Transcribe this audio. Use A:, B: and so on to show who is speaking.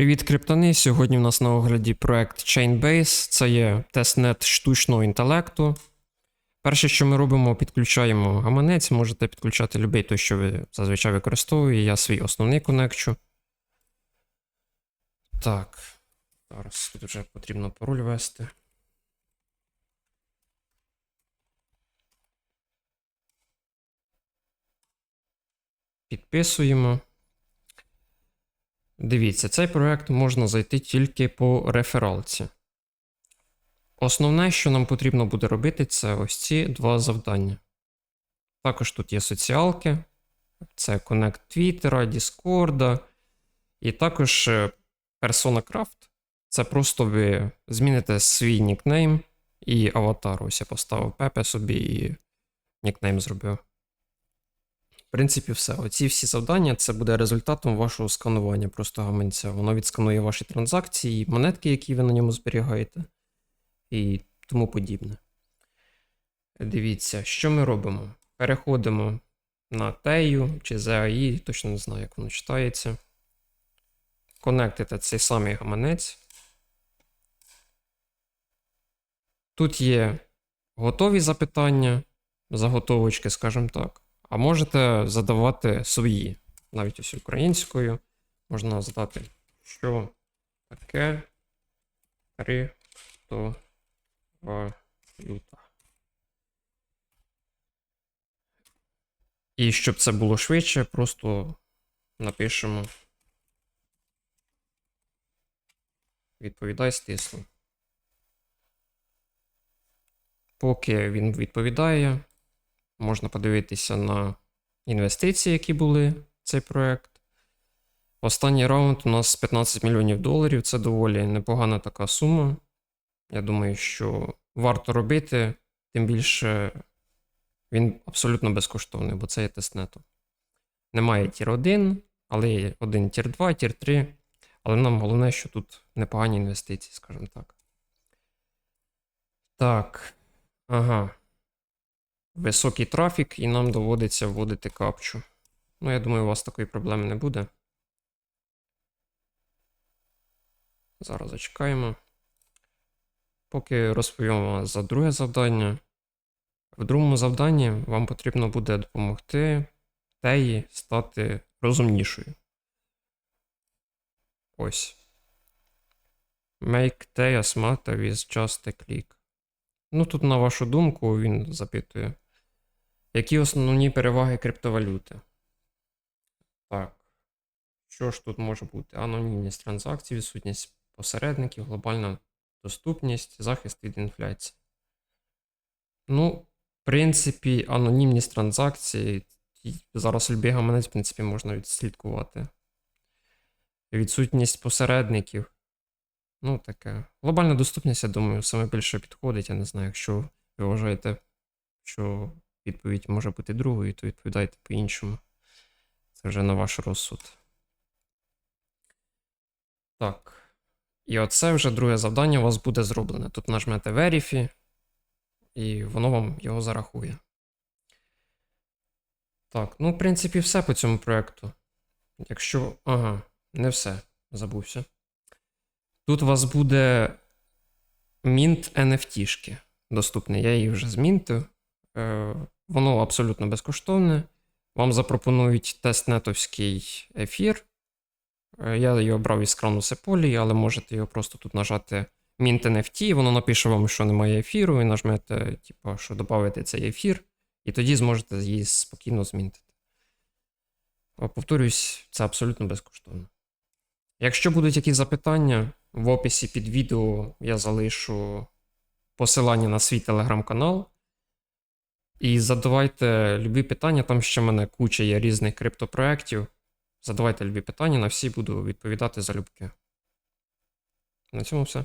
A: Привіт, криптони! Сьогодні в нас на огляді проект Chainbase. Це є тестнет штучного інтелекту. Перше, що ми робимо, підключаємо гаманець. Можете підключати будь-який той, що ви зазвичай використовуєте. Я свій основний конекчу. Так. Зараз тут вже потрібно пароль ввести. Підписуємо. Дивіться, цей проект можна зайти тільки по рефералці. Основне, що нам потрібно буде робити, це ось ці два завдання. Також тут є соціалки, це Connect Twitter, Discord, і також е, Persona Craft. Це просто ви зміните свій нікнейм і аватар. Ось я поставив Пепе собі і нікнейм зробив. В принципі, все. Оці всі завдання це буде результатом вашого сканування просто гаманця. Воно відсканує ваші транзакції, монетки, які ви на ньому зберігаєте, і тому подібне. Дивіться, що ми робимо? Переходимо на Тею чи ZAI, точно не знаю, як воно читається. Конектите цей самий гаманець. Тут є готові запитання, заготовочки, скажімо так. А можете задавати свої, навіть ось українською. Можна задати, що таке криптовалюта. І щоб це було швидше, просто напишемо. Відповідай стисло. Поки він відповідає, можна подивитися на інвестиції, які були в цей проект. Останній раунд у нас 15 мільйонів доларів. Це доволі непогана така сума. Я думаю, що варто робити, тим більше він абсолютно безкоштовний, бо це є тестнетом. Немає тір 1, але є один тір 2, тір 3. Але нам головне, що тут непогані інвестиції, скажімо так. Так. Ага високий трафік, і нам доводиться вводити капчу. Ну, я думаю, у вас такої проблеми не буде. Зараз зачекаємо. Поки розповім за друге завдання. В другому завданні вам потрібно буде допомогти теї стати розумнішою. Ось. Make Teya smarter with just a click. Ну, тут, на вашу думку, він запитує. Які основні переваги криптовалюти? Так. Що ж тут може бути? Анонімність транзакцій, відсутність посередників, глобальна доступність, захист від інфляції. Ну, в принципі, анонімність транзакцій. Зараз любий гаманець, в принципі, можна відслідкувати. Відсутність посередників. Ну, таке. Глобальна доступність, я думаю, саме більше підходить. Я не знаю, якщо ви вважаєте, що відповідь може бути другою, то відповідайте по-іншому. Це вже на ваш розсуд. Так. І оце вже друге завдання у вас буде зроблене. Тут нажмете Verify, і воно вам його зарахує. Так, ну, в принципі, все по цьому проєкту. Якщо. Ага, не все. Забувся. Тут у вас буде Mint NFT-шки доступний. Я її вже змінтив. Е, воно абсолютно безкоштовне. Вам запропонують тестнетовський ефір. Е, я його брав із крану Сеполі, але можете його просто тут нажати Mint NFT, і воно напише вам, що немає ефіру, і нажмете, типу, що додати цей ефір, і тоді зможете її спокійно змінити. Повторюсь, це абсолютно безкоштовно. Якщо будуть якісь запитання, в описі під відео я залишу посилання на свій телеграм-канал. І задавайте любі питання, там ще в мене куча є різних криптопроєктів. Задавайте любі питання, на всі буду відповідати залюбки. На цьому все.